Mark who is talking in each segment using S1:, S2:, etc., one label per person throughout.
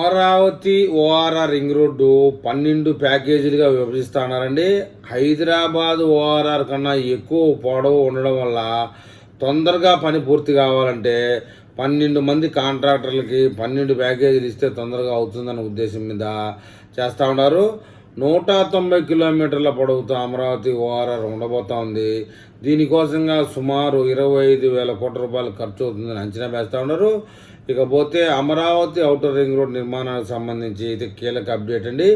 S1: Amaravati ORR ring road పన్నెండు ప్యాకేజీలుగా విభజిస్తున్నారండి. Hyderabad ORR కన్నా ఎక్కువ పొడవు ఉండడం వల్ల తొందరగా పని పూర్తి కావాలంటే పన్నెండు మంది కాంట్రాక్టర్లకి పన్నెండు ప్యాకేజీలు ఇస్తే తొందరగా అవుతుందన్న ఉద్దేశం మీద చేస్తూ ఉన్నారు. నూట తొంభై కిలోమీటర్ల పొడవుతో అమరావతి ఓఆర్ఆర్ ఉండబోతోంది. దీనికోసంగా సుమారు ఇరవై ఐదు వేల కోట్ల రూపాయలు ఖర్చు అవుతుందని అంచనా వేస్తూ ఉన్నారు. ఇకపోతే అమరావతి అవుటర్ రింగ్ రోడ్ నిర్మాణానికి సంబంధించి ఇది కీలక అప్డేట్ అండి.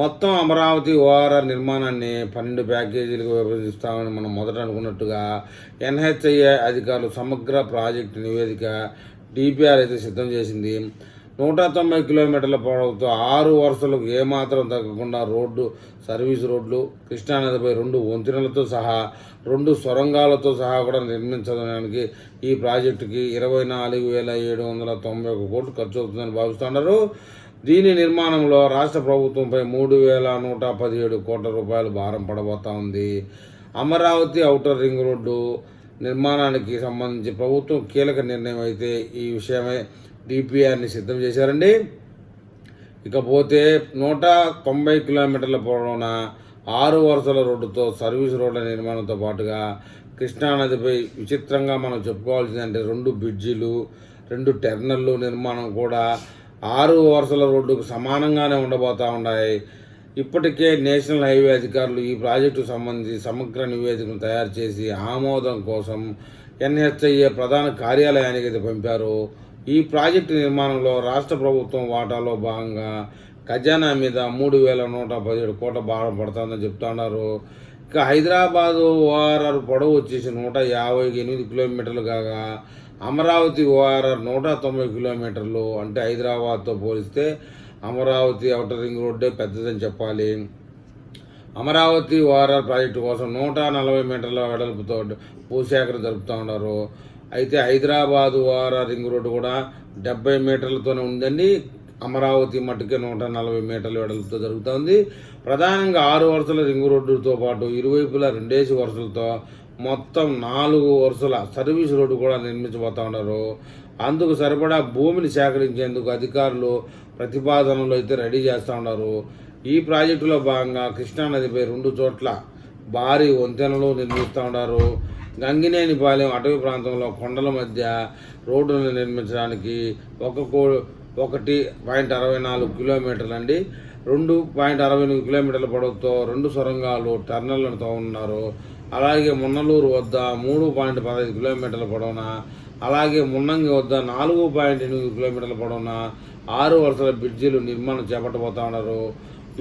S1: మొత్తం అమరావతి ఓఆర్ఆర్ నిర్మాణాన్ని పన్నెండు ప్యాకేజీలుగా విభజిస్తామని మనం మొదట అనుకున్నట్టుగా ఎన్హెచ్ఐఏ అధికారులు సమగ్ర ప్రాజెక్టు నివేదిక డిపిఆర్ అయితే సిద్ధం చేసింది. నూట తొంభై కిలోమీటర్ల పొడవుతో ఆరు వరుసలకు ఏమాత్రం తగ్గకుండా రోడ్డు సర్వీస్ రోడ్లు కృష్ణానదిపై రెండు వంతెనలతో సహా రెండు సొరంగాలతో సహా కూడా నిర్మించడానికి ఈ ప్రాజెక్టుకి ఇరవై నాలుగు వేల ఏడు వందల తొంభై ఒక కోట్లు ఖర్చు అవుతుందని భావిస్తున్నారు. దీని నిర్మాణంలో రాష్ట్ర ప్రభుత్వంపై మూడు వేల నూట పదిహేడు కోట్ల రూపాయలు భారం పడబోతా ఉంది. అమరావతి ఔటర్ రింగ్ రోడ్డు నిర్మాణానికి సంబంధించి ప్రభుత్వం కీలక నిర్ణయం అయితే ఈ విషయమై. డిపిఆర్ని సిద్ధం చేశారండి. ఇకపోతే నూట తొంభై కిలోమీటర్ల పొడవున ఆరు వరుసల రోడ్డుతో సర్వీస్ రోడ్ల నిర్మాణంతో పాటుగా కృష్ణానదిపై విచిత్రంగా మనం చెప్పుకోవాల్సిందంటే రెండు బ్రిడ్జిలు రెండు టెర్నల్లు నిర్మాణం కూడా ఆరు వరుసల రోడ్డుకు సమానంగానే ఉండబోతా ఉన్నాయి. ఇప్పటికే నేషనల్ హైవే అధికారులు ఈ ప్రాజెక్టుకు సంబంధించి సమగ్ర నివేదికను తయారు చేసి ఆమోదం కోసం ఎన్హెచ్ఐఏ ప్రధాన కార్యాలయానికి అయితే పంపారు. ఈ ప్రాజెక్టు నిర్మాణంలో రాష్ట్ర ప్రభుత్వం వాటాలో భాగంగా ఖజానా మీద మూడు వేల నూట పదిహేడు కోట్ల భారం పడుతుందని చెప్తున్నారు. ఇక హైదరాబాద్ ఓఆర్ఆర్ పొడవు వచ్చేసి నూట యాభై ఎనిమిది కిలోమీటర్లు కాగా అమరావతి ఓఆర్ఆర్ నూట తొంభై కిలోమీటర్లు అంటే హైదరాబాద్తో పోలిస్తే అమరావతి అవుటర్ రింగ్ రోడ్డే పెద్దదని చెప్పాలి. అమరావతి ఓఆర్ఆర్ ప్రాజెక్టు కోసం నూట నలభై మీటర్ల వెడల్పుతో భూసేకరణ జరుపుతూ ఉన్నారు. అయితే హైదరాబాదు ఓఆర్ఆర్ రింగ్ రోడ్డు కూడా డెబ్బై మీటర్లతోనే ఉందండి. అమరావతి మట్టుకే నూట నలభై మీటర్ల వెడల్పుతో జరుగుతుంది. ప్రధానంగా ఆరు వరుసల రింగ్ రోడ్డుతో పాటు ఇరువైపులా రెండేసి వరుసలతో మొత్తం నాలుగు వరుసల సర్వీస్ రోడ్డు కూడా నిర్మించబోతా ఉన్నారు. అందుకు సరిపడా భూమిని సేకరించేందుకు అధికారులు ప్రతిపాదనలు అయితే రెడీ చేస్తూ ఉన్నారు. ఈ ప్రాజెక్టులో భాగంగా కృష్ణానదిపై రెండు చోట్ల భారీ వంతెనలు నిర్మిస్తూ ఉన్నారు. గంగినేనిపాలెం అటవీ ప్రాంతంలో కొండల మధ్య రోడ్డును నిర్మించడానికి ఒక కో ఒకటి పాయింట్ అరవై నాలుగు కిలోమీటర్లు అండి రెండు పాయింట్ అరవై ఎనిమిది కిలోమీటర్ల పొడవుతో రెండు సొరంగాలు టర్నర్లతో ఉన్నారు. అలాగే మున్నలూరు వద్ద మూడు పాయింట్ పదహైదు కిలోమీటర్ల పొడవున అలాగే మున్నంగి వద్ద నాలుగు పాయింట్ ఎనిమిది కిలోమీటర్ల పొడవున ఆరు వరుసల బ్రిడ్జిలు నిర్మాణం చేపట్టబోతా ఉన్నారు.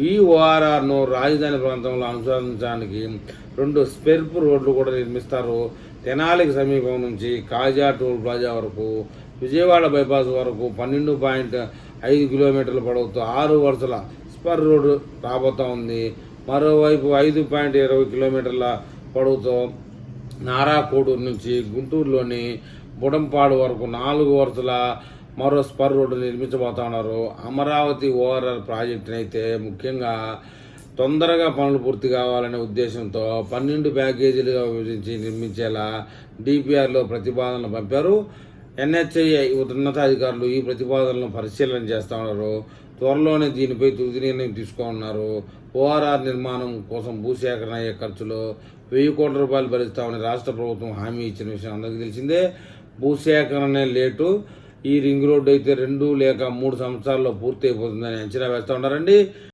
S1: ఈ ఓఆర్ఆర్ను రాజధాని ప్రాంతంలో అనుసరించడానికి రెండు స్పెర్ప్ రోడ్లు కూడా నిర్మిస్తారు. తెనాలికి సమీపం నుంచి కాజా టోల్ ప్లాజా వరకు విజయవాడ బైపాస్ వరకు పన్నెండు పాయింట్ ఐదు కిలోమీటర్ల పొడవుతో ఆరు వరుసల స్పర్ రోడ్డు రాబోతా ఉంది. మరోవైపు ఐదు పాయింట్ ఇరవై కిలోమీటర్ల పొడవుతో నారాకోడూరు నుంచి గుంటూరులోని బుడంపాడు వరకు నాలుగు వరుసల మరో స్పర్ రోడ్డు నిర్మించబోతా ఉన్నారు అమరావతి ఓఆర్ఆర్ ప్రాజెక్టుని అయితే ముఖ్యంగా తొందరగా పనులు పూర్తి కావాలనే ఉద్దేశంతో పన్నెండు ప్యాకేజీలుగా విభజించి నిర్మించేలా డిపిఆర్లో ప్రతిపాదనలు పంపారు. ఎన్హెచ్ఐ ఉన్నతాధికారులు ఈ ప్రతిపాదనలను పరిశీలన చేస్తూ ఉన్నారు త్వరలోనే దీనిపై తుది నిర్ణయం తీసుకోనున్నారు. ఓఆర్ఆర్ నిర్మాణం కోసం భూసేకరణ అయ్యే ఖర్చులో వెయ్యి కోట్ల రూపాయలు భరిస్తామని రాష్ట్ర ప్రభుత్వం హామీ ఇచ్చిన విషయం అందరికీ తెలిసిందే. భూసేకరణే లేటు. ఈ రింగ్ రోడ్డు అయితే రెండు లేక మూడు సంవత్సరాల్లో పూర్తి అయిపోతుందని అంచనా వేస్తూ ఉన్నారండి.